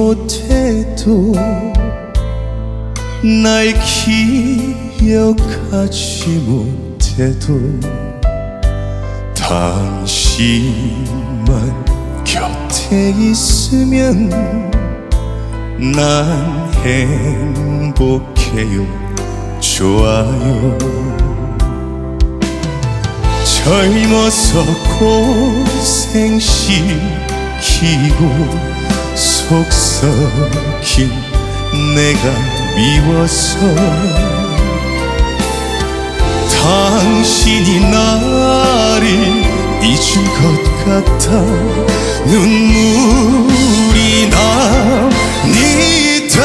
못해도 날 기억하지 못해도 당신만 곁에 있으면 난 행복해요. 좋아요. 젊어서 고생시키고 속썩인 내가 미워서 당신이 나를 잊은 것 같아 눈물이 납니다.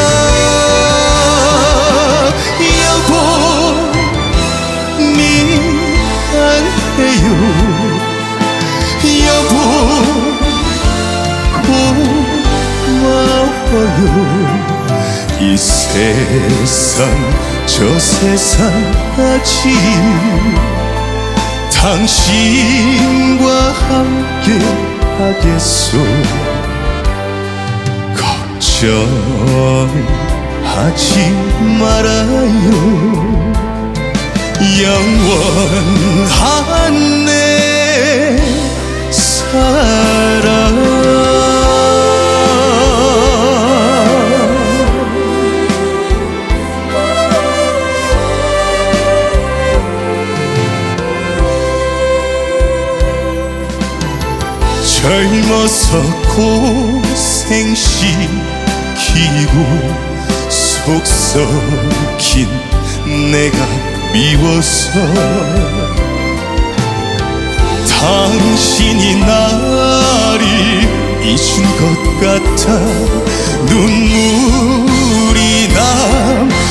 여보 미안해요 고마워요 이 세상 저 세상까지 당신과 함께 하겠소. 걱정하지 말아요. 영원한 내 사랑 젊어서 고생시키고 속 썩인 내가 미워서 당신이 나를 잊은 것 같아 눈물이 납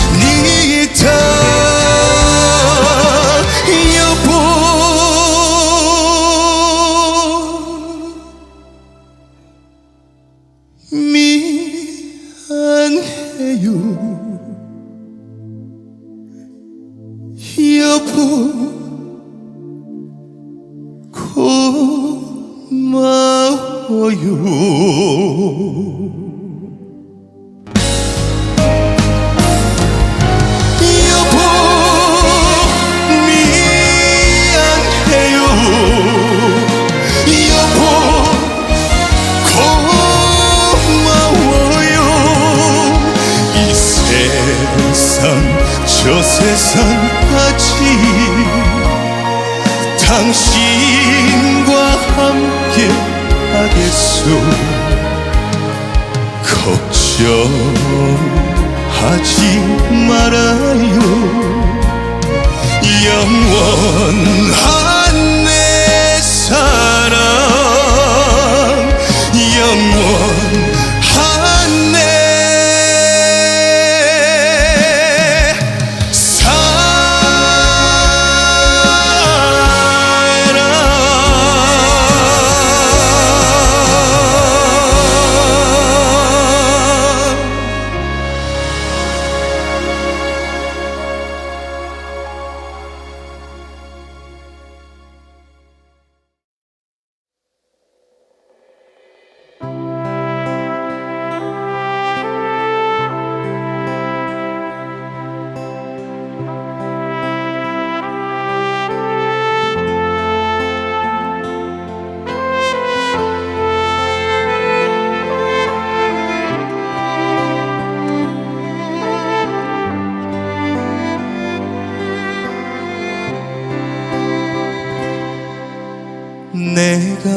하지 말아요. 영원한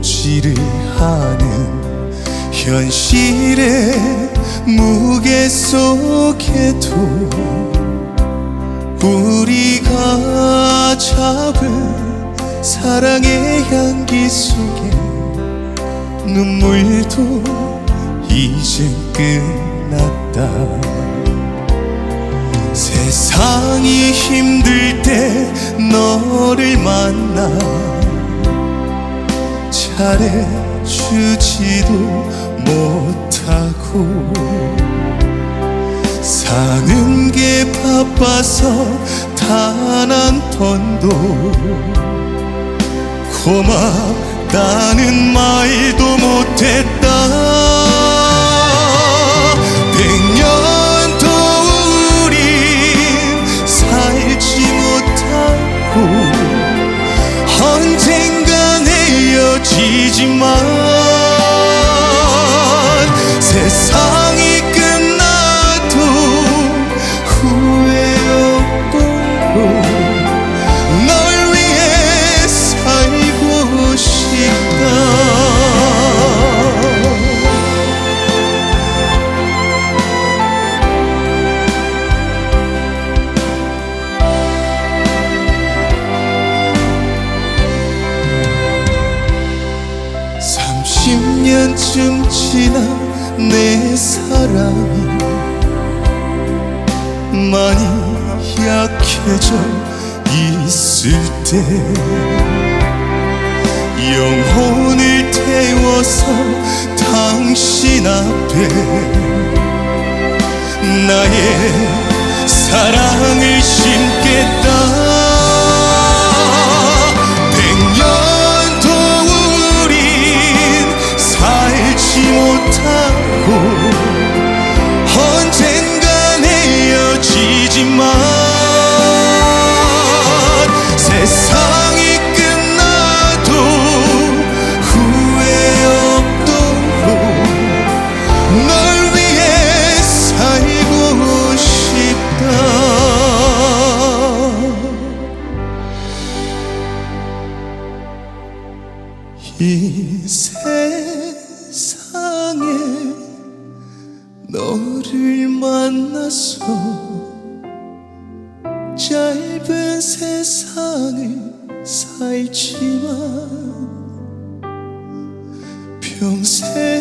지를 하는 현실의 무게 속에도 우리가 잡은 사랑의 향기 속에 눈물도 이제 끝났다. 세상이 힘들 때 너를 만나 잘해주지도 못하고 사는 게 바빠서 단 한 번도 고맙다는 말도 못했다. 지지 마.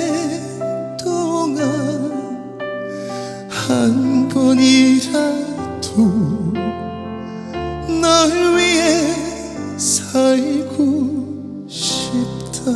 오랫동안 한 번이라도 널 위해 살고 싶다.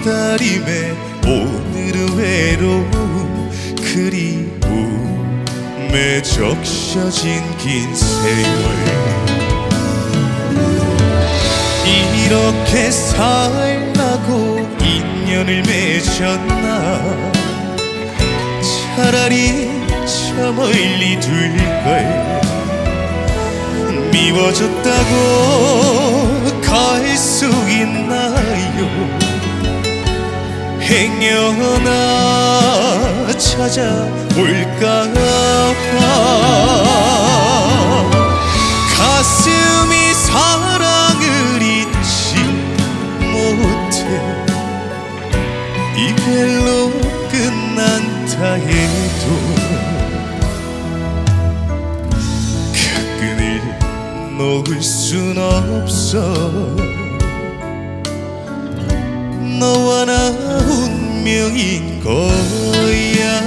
기다림에 오늘은 외로움 그리움에 적셔진 긴 세월 이렇게 살라고 인연을 맺었나? 차라리 저 멀리 둘 걸. 미워졌다고 갈 수 있나? 행여나 찾아올까봐. 가슴이 사랑을 잊지 못해 이별로 끝난다 해도 그 끈을 놓을 순 없어. 운명인 거야.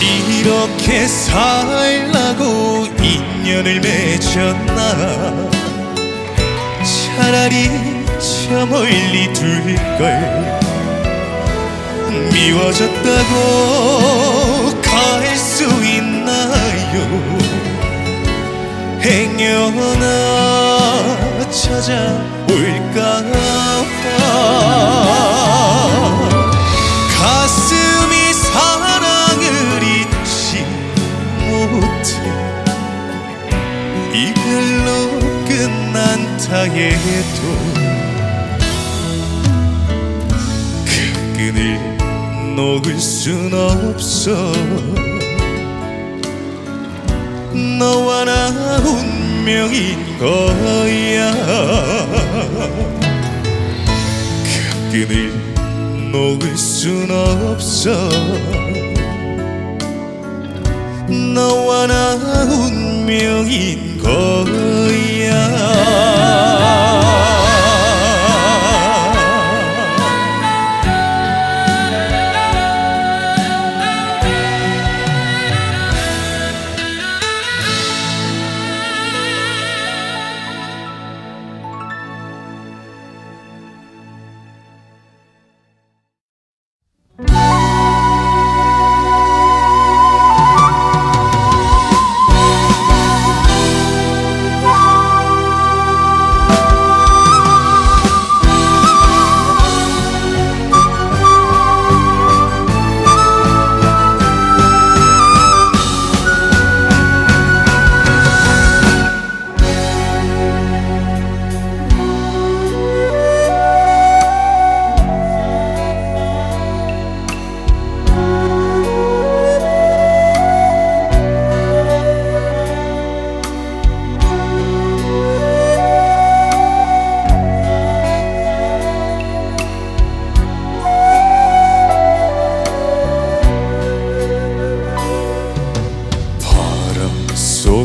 이렇게 살라고 인연을 맺었나? 차라리 저 멀리 둘걸 미워졌다고 갈 수 있나요? 행여나 찾아올까 가 운명인 거야. 그 끈을 놓을 순 없어. 너와 나 운명인 거야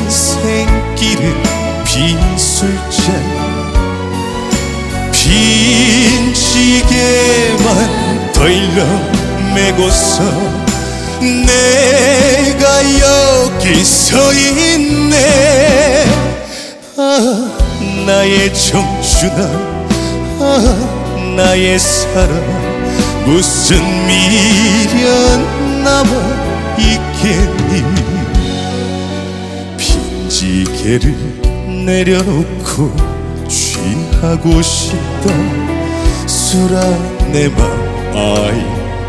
인생길은 빈 술잔 빈 지게만 덜렁매고서 내가 여기 서 있네. 아 나의 청춘아. 아 나의 사랑. 무슨 미련 남아 있겠니 빈지게를 내려놓고 취하고 싶다 술 안에 맘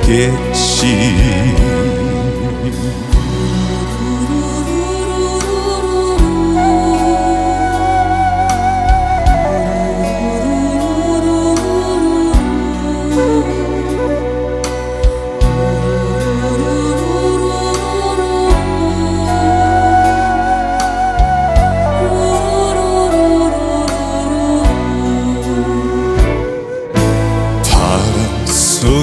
알겠지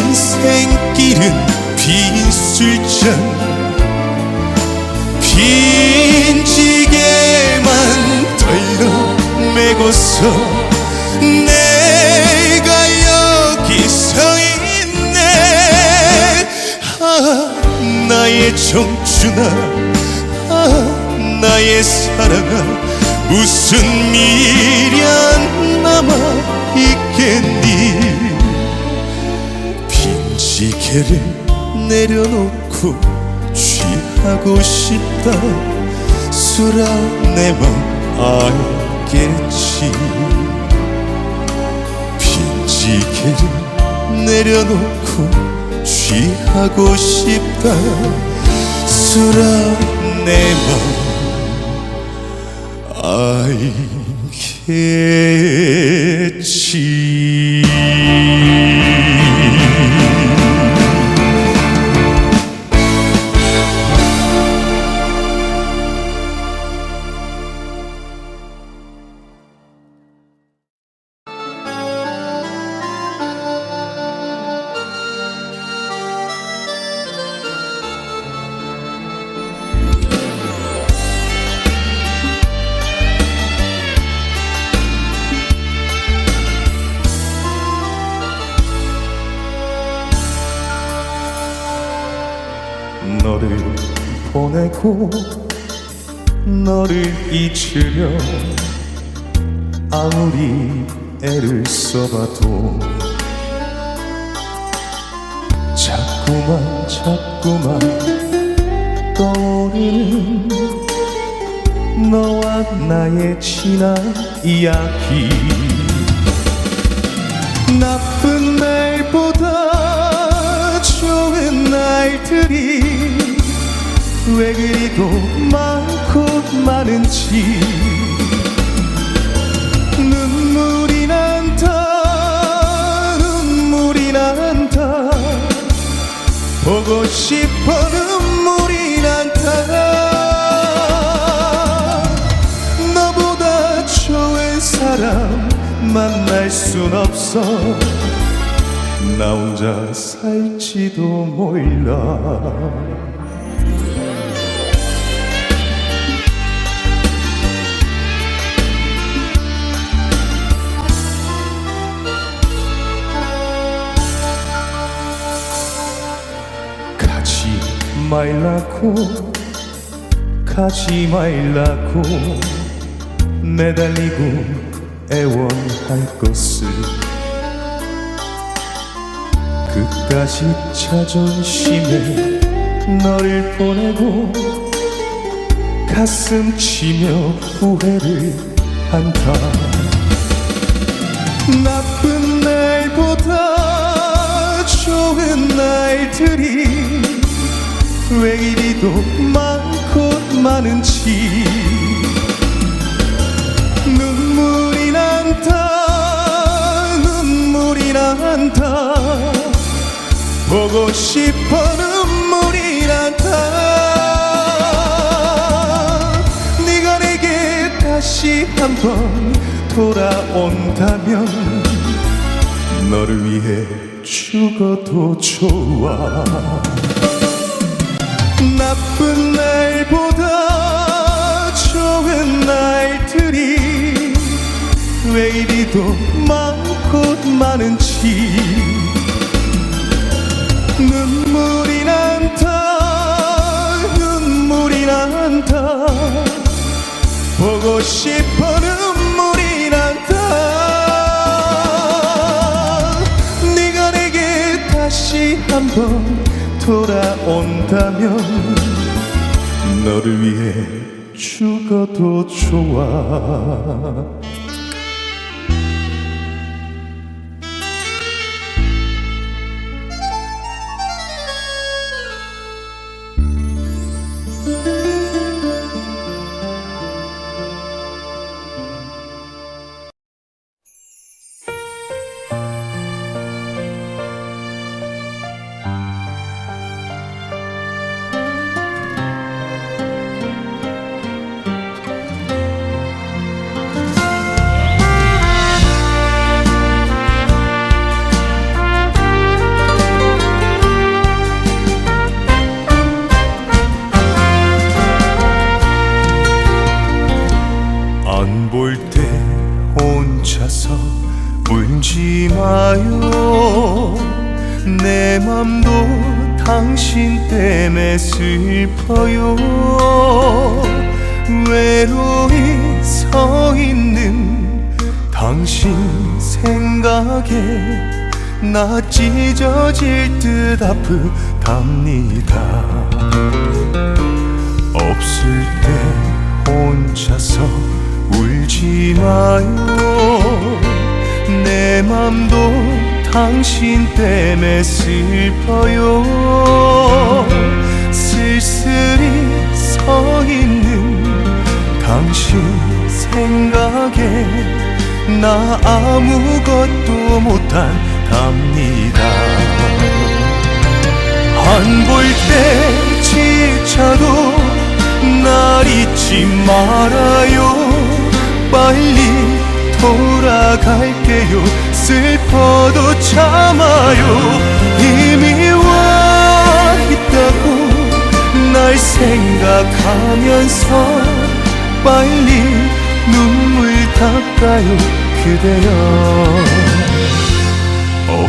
인생길은 빈 술잔 빈 지게만 덜러 메고서 내가 여기 서 있네. 아 나의 청춘아. 아 나의 사랑아. 무슨 미련 남아 있겠니 빈지게를 내려놓고 취하고 싶다. 내맘 알겠지. 빈지게를 내려놓고 취하고 싶다. 내맘 알겠지 보내고 너를 잊으려 아무리 애를 써봐도 자꾸만 자꾸만 떠오르는 너와 나의 지난 이야기. 나쁜 날보다 좋은 날들이 왜 그리도 많고 많은지. 눈물이 난다 눈물이 난다. 보고 싶어 눈물이 난다. 너보다 좋은 사람 만날 순 없어. 나 혼자 살지도 몰라 말라고 가지 말라고 매달리고 애원할 것을. 끝까지 자존심에 너를 보내고 가슴 치며 후회를 한다. 나쁜 날보다 좋은 날들이 왜 이리도 많고 많은지. 눈물이 난다 눈물이 난다. 보고 싶어 눈물이 난다. 네가 내게 다시 한번 돌아온다면 너를 위해 죽어도 좋아 보다 좋은 날들이 왜 이리도 많고 많은지 눈물이 난다 눈물이 난다. 보고 싶어 눈물이 난다. 네가 내게 다시 한번 돌아온다면 너를 위해 죽어도 좋아 나 찢어질 듯 아프답니다. 없을 때 혼자서 울지 마요. 내 맘도 당신 때문에 슬퍼요. 쓸쓸히 서 있는 당신 생각에 나 아무것도 못한 답니다. 안 볼 때 지쳐도 날 잊지 말아요. 빨리 돌아갈게요. 슬퍼도 참아요. 이미 와 있다고 날 생각하면서 빨리 눈물 닦아요. 그대여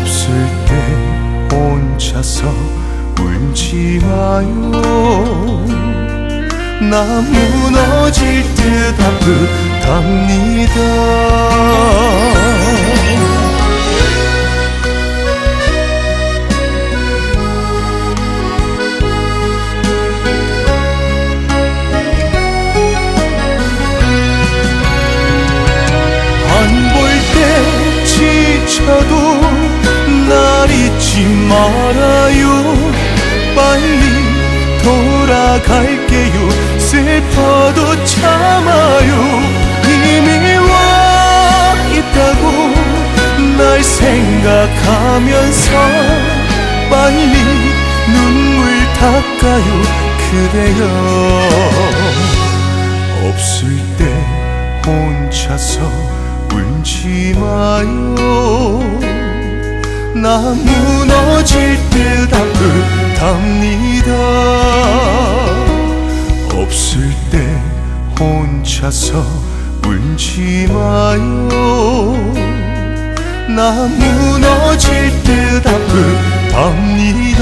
없을 때 혼자서 울지 마요. 나 무너질 듯 아프답니다. 안볼때 지쳐도 날 잊지 말아요. 빨리 돌아갈게요. 슬퍼도 참아요. 이미 와 있다고 날 생각하면서 빨리 눈물 닦아요. 그대여 없을 때 혼자서 울지 마요 나 무너질 듯 아프답니다. 없을 때 혼자서 울지 마요. 나 무너질 듯 아프답니다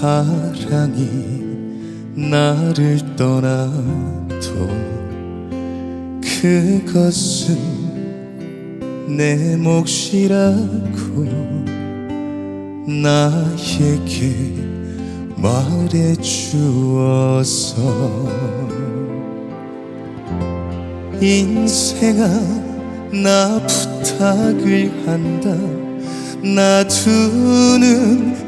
사랑이 나를 떠나도 그것은 내 몫이라고 나에게 말해 주어서 인생아 나 부탁을 한다. 나두눈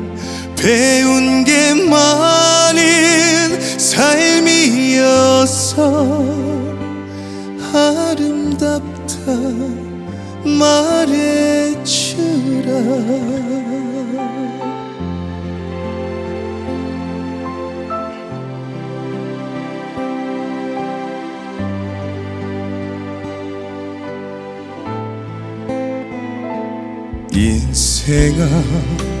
배운 게 많은 삶이어서 아름답다 말해주라. 인생아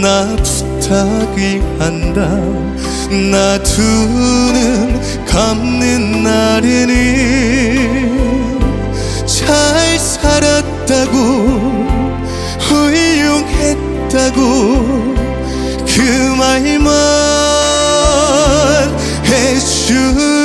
나 부탁을 한다. 놔두는 갚는 날에는 잘 살았다고 훌륭했다고 그 말만 해주